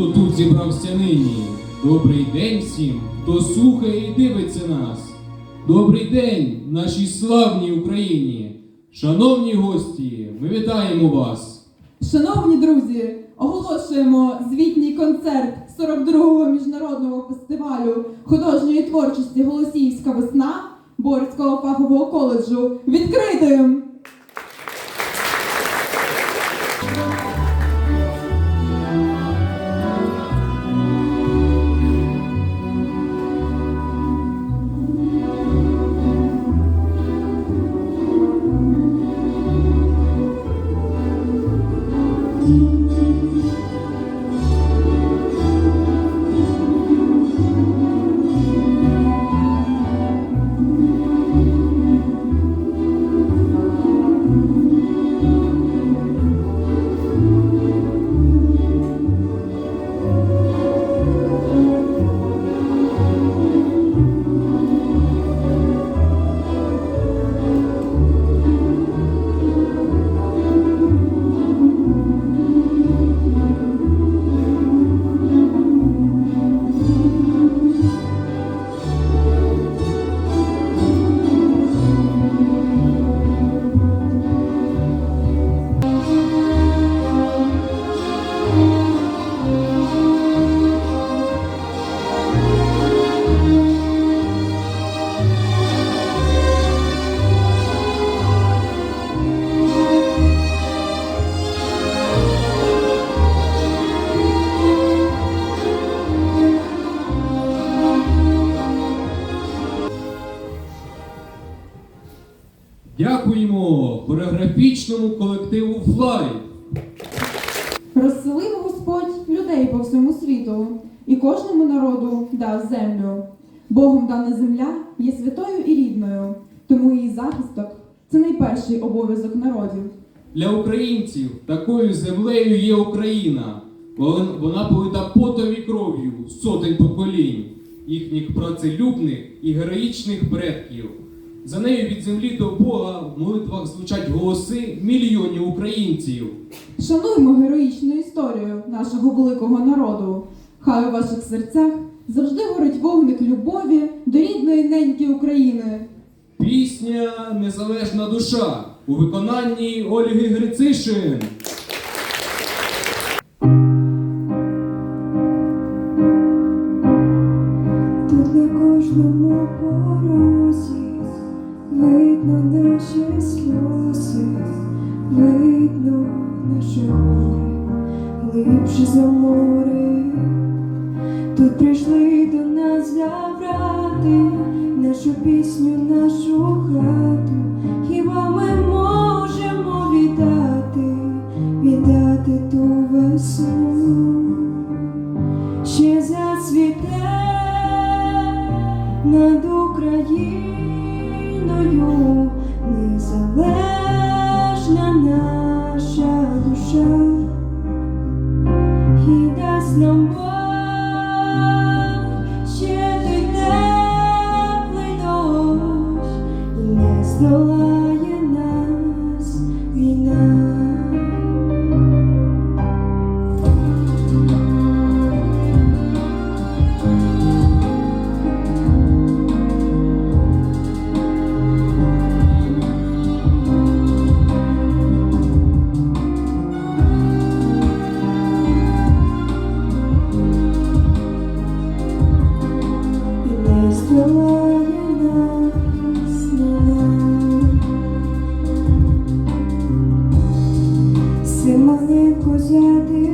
хто тут зібрався нині. Добрий день всім, хто слухає і дивиться нас. Добрий день, нашій славній Україні. Шановні гості, ми вітаємо вас. Шановні друзі, оголошуємо звітній концерт 42-го міжнародного фестивалю художньої творчості Голосіївська весна Борського фахового коледжу відкритим. Розселив Господь людей по всьому світу, і кожному народу дав землю. Богом дана земля є святою і рідною, тому її захисток це найперший обов'язок народів. Для українців такою землею є Україна. Вон- Вона полита потом і кров'ю сотень поколінь, їхніх працелюбних і героїчних предків. За нею від землі до Бога в молитвах звучать голоси мільйонів українців. Шануймо героїчну історію нашого великого народу. Хай у ваших серцях завжди горить вогник любові до рідної неньки України. Пісня Незалежна душа у виконанні Ольги Грицишин. Наша душа і Sentir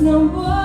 і дасть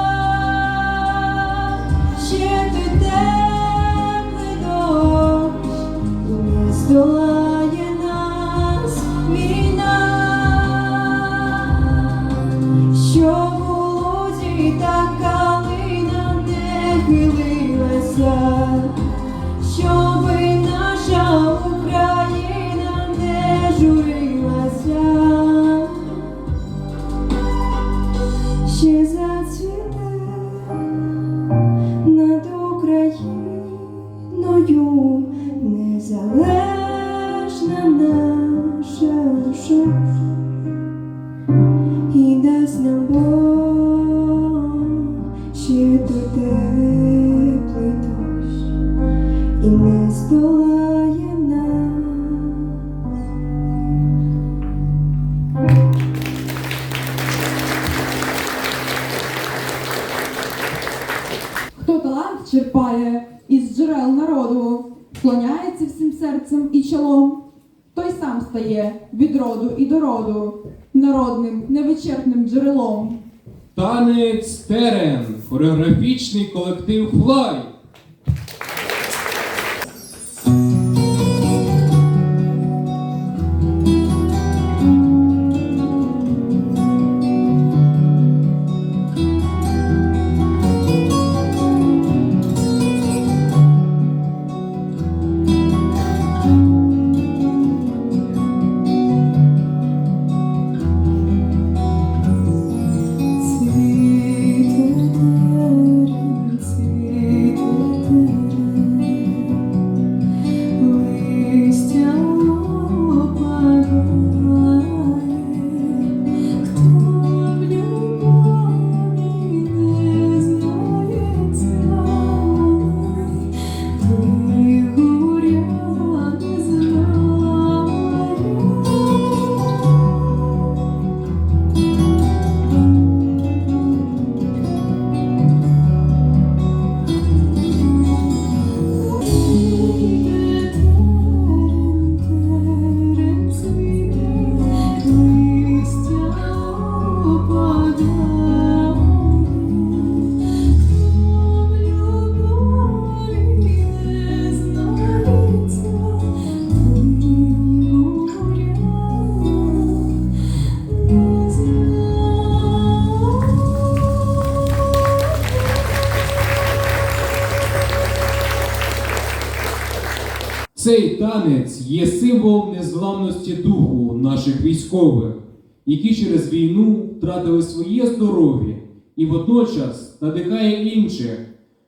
від роду і до роду, народним, невичерпним джерелом. Танець терен, хореографічний колектив Флай. незламності духу наших військових, які через війну втратили своє здоров'я і водночас надихає інших,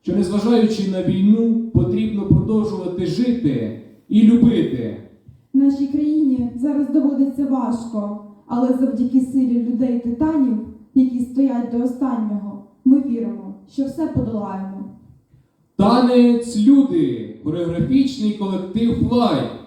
що, незважаючи на війну, потрібно продовжувати жити і любити. Нашій країні зараз доводиться важко, але завдяки силі людей титанів, які стоять до останнього, ми віримо, що все подолаємо. Танець люди, хореографічний колектив Флай.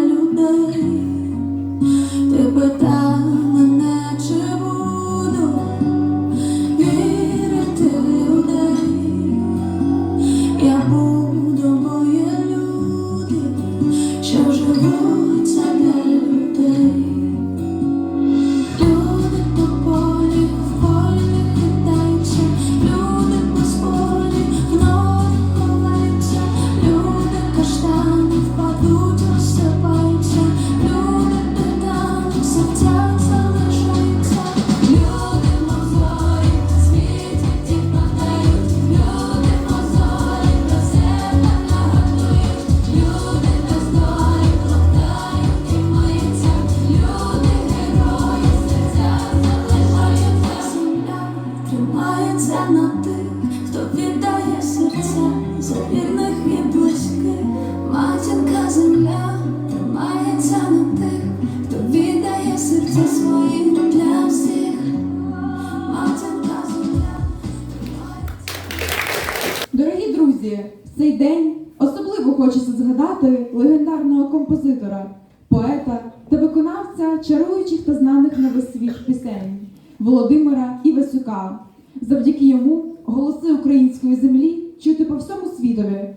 дідове.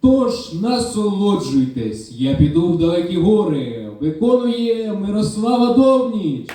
Тож насолоджуйтесь, я піду в далекі гори. Виконує Мирослава Довніч.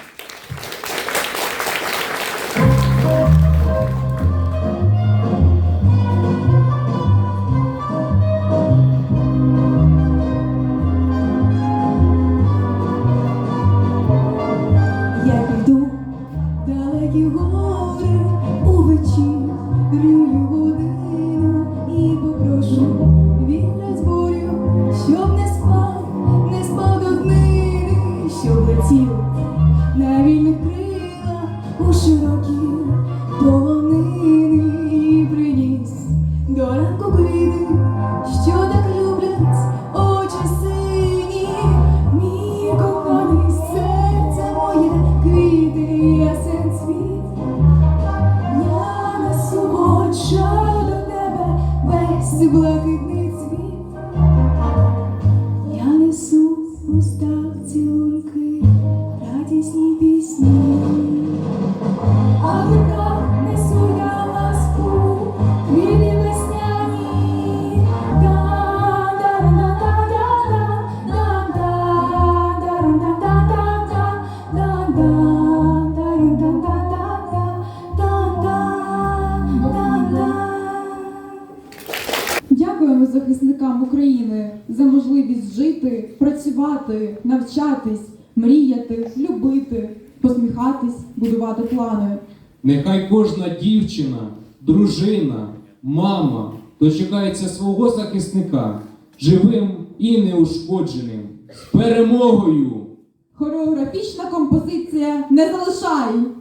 дякую захисникам України за можливість жити, працювати, навчатись, мріяти, любити, посміхатись, будувати плани. Нехай кожна дівчина, дружина, мама дочекається свого захисника живим і неушкодженим. З перемогою! Хореографічна композиція не залишай!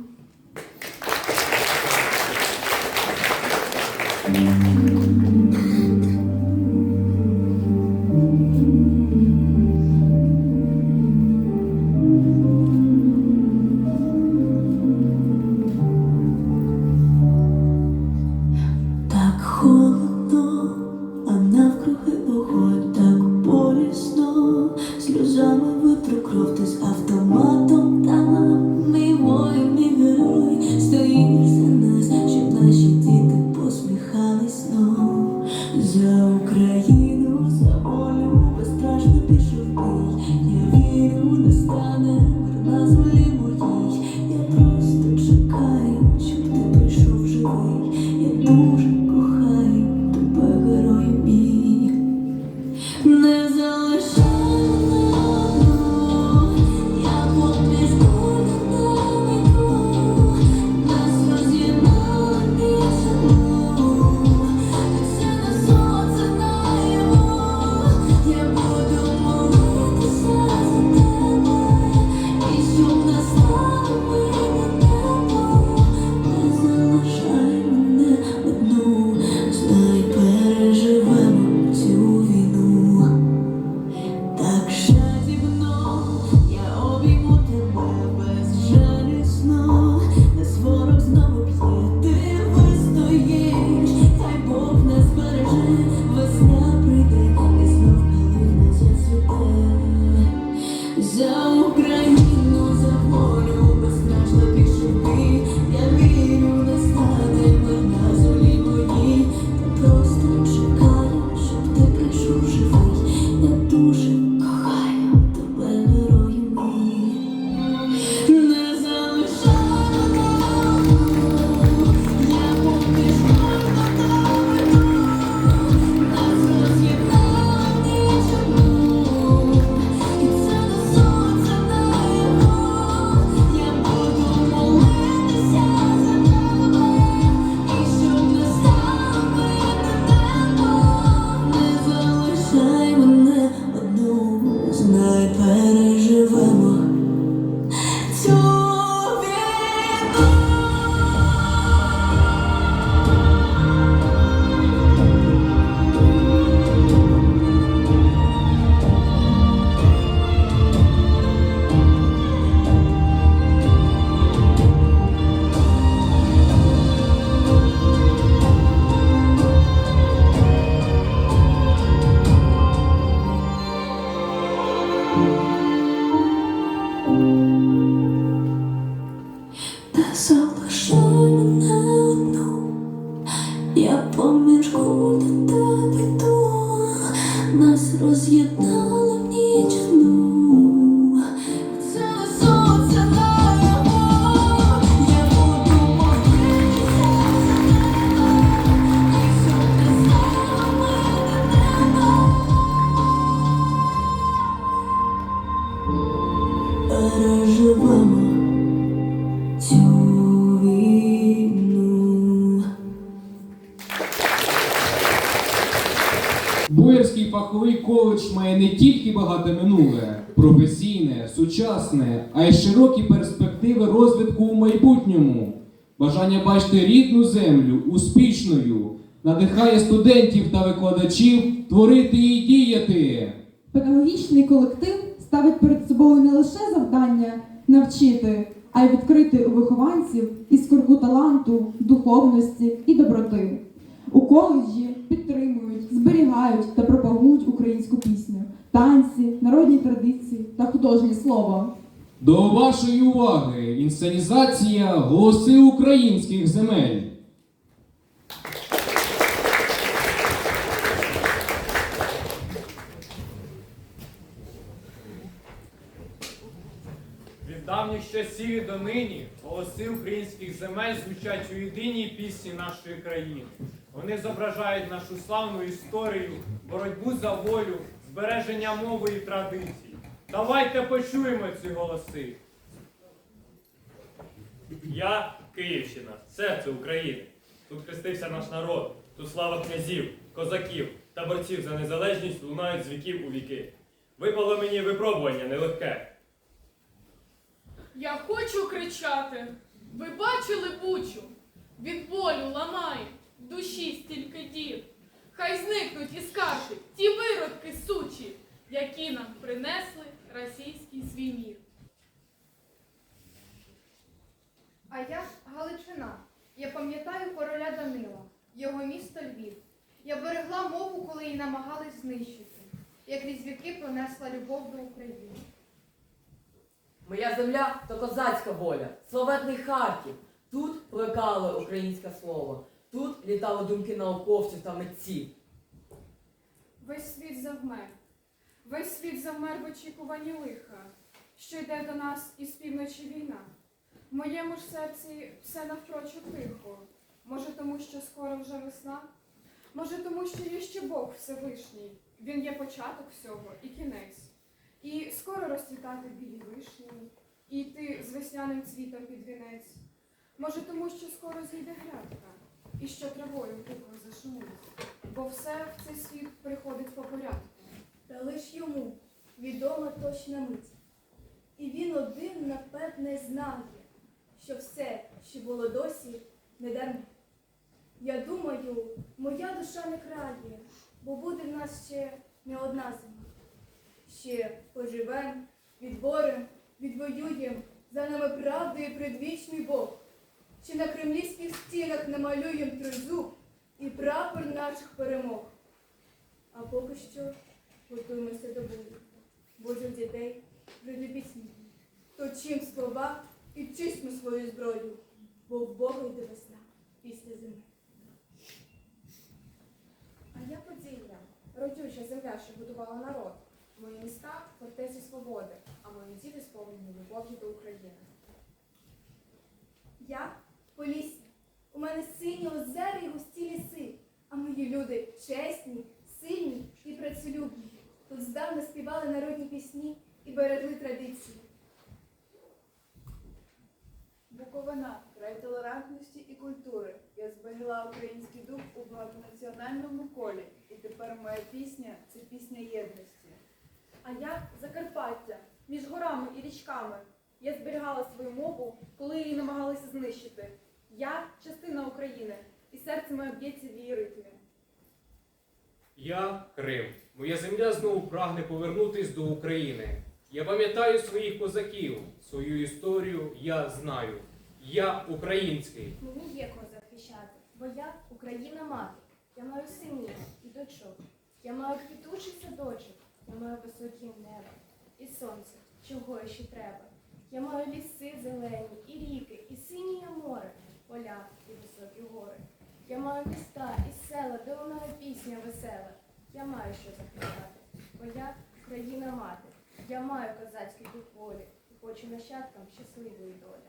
Тільки багате минуле, професійне, сучасне, а й широкі перспективи розвитку у майбутньому. Бажання бачити рідну землю успішною надихає студентів та викладачів творити і діяти. Педагогічний колектив ставить перед собою не лише завдання навчити, а й відкрити у вихованців іскорку таланту, духовності і доброти. У коледжі підтримують, зберігають та пропагують українську пісню, танці, народні традиції та художнє слово. До вашої уваги інсценізація Голоси українських земель. Від давніх часів і донині голоси українських земель звучать у єдиній пісні нашої країни. Вони зображають нашу славну історію, боротьбу за волю, збереження мови і традицій. Давайте почуємо ці голоси. Я Київщина, серце України. Тут хрестився наш народ, тут слава князів, козаків та борців за незалежність лунають з віків у віки. Випало мені випробування нелегке. Я хочу кричати. Ви бачили бучу? Від болю ламає, душі стільки дів. Хай зникнуть із карти ті виродки сучі, які нам принесли російський свій мір. А я Галичина. Я пам'ятаю короля Данила, його місто Львів. Я берегла мову, коли її намагались знищити. Я крізь віки пронесла любов до України. Моя земля то козацька воля, славетний Харків. Тут плекало українське слово, тут літали думки науковців та митців. Весь світ завмер. Весь світ завмер в очікуванні лиха, що йде до нас із півночі війна. В моєму ж серці все навпрочу тихо. Може, тому що скоро вже весна? Може, тому що є ще Бог Всевишній. Він є початок всього і кінець. І скоро розцвітати білі вишні, і йти з весняним цвітом під вінець. Може, тому що скоро зійде грядка, і що травою пухом зашумить, бо все в цей світ приходить по порядку. Та лиш йому відома точна мить. І він один напевне знає, що все, що було досі, не дарма. Я думаю, моя душа не крає, бо буде в нас ще не одна зима. Ще поживем, відборем, відвоюєм, за нами правди і предвічний Бог. Ще на кремлівських стінах намалюєм тризуб і прапор наших перемог. А поки що готуємося до бою. Божих дітей вже пісні. Точим слова і чистимо свою зброю, бо в Бога йде весна після зими. А я Поділля, родюча земля, що будувала народ. Мої міста фортеці свободи, а мої діти сповнені любов'ю до України. Я Полісся. У мене сині озера і густі ліси, а мої люди чесні, сильні і працелюбні. Тут здавна співали народні пісні і берегли традиції. Буковина край толерантності і культури. Я зберегла український дух у багатонаціональному колі. І тепер моя пісня це пісня єдності. А я Закарпаття, між горами і річками. Я зберігала свою мову, коли її намагалися знищити. Я частина України, і серце моє б'ється в її ритмі. Я Крим. Моя земля знову прагне повернутись до України. Я пам'ятаю своїх козаків, свою історію я знаю. Я український. Мені є кого захищати, бо я Україна мати. Я маю синів і дочок. Я маю квітучий садочок, я маю високі небо і сонце, чого ще треба. Я маю ліси зелені, і ріки, і синє море, поля і високі гори. Я маю міста і села, де лунає пісня весела. Я маю що захищати. бо я країна мати. Я маю козацький дух волі і хочу нащадкам щасливої долі.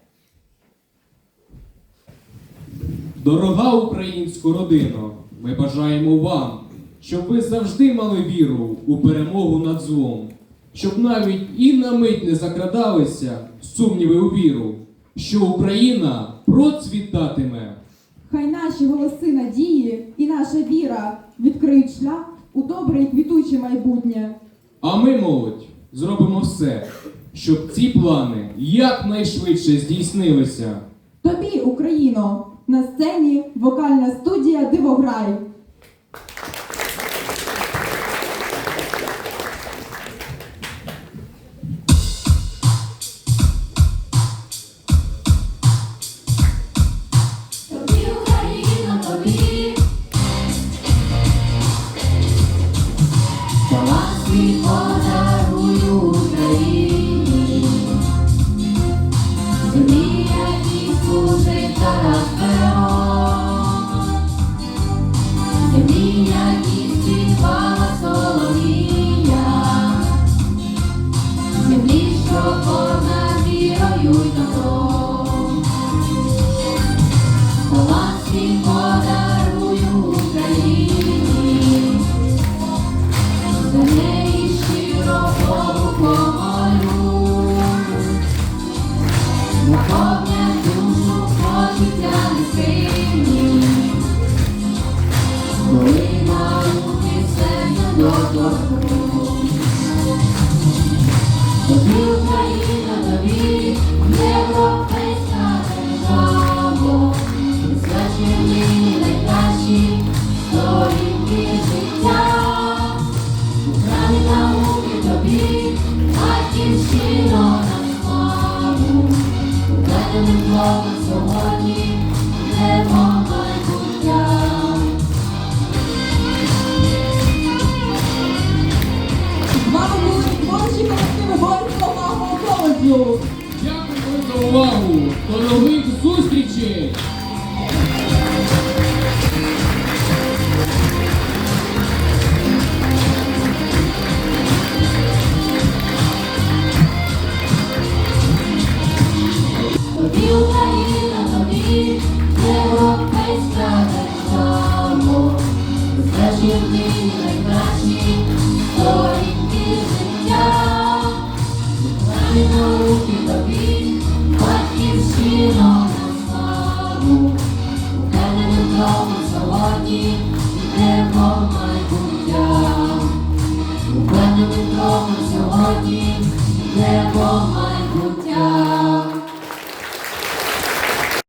Дорога українська родино, ми бажаємо вам, щоб ви завжди мали віру у перемогу над злом, щоб навіть і на мить не закрадалися сумніви у віру, що Україна процвітатиме. Хай наші голоси надії і наша віра відкриють шлях у добре і квітуче майбутнє. А ми, молодь, зробимо все, щоб ці плани якнайшвидше здійснилися. Тобі, Україно, на сцені вокальна студія Дивограй.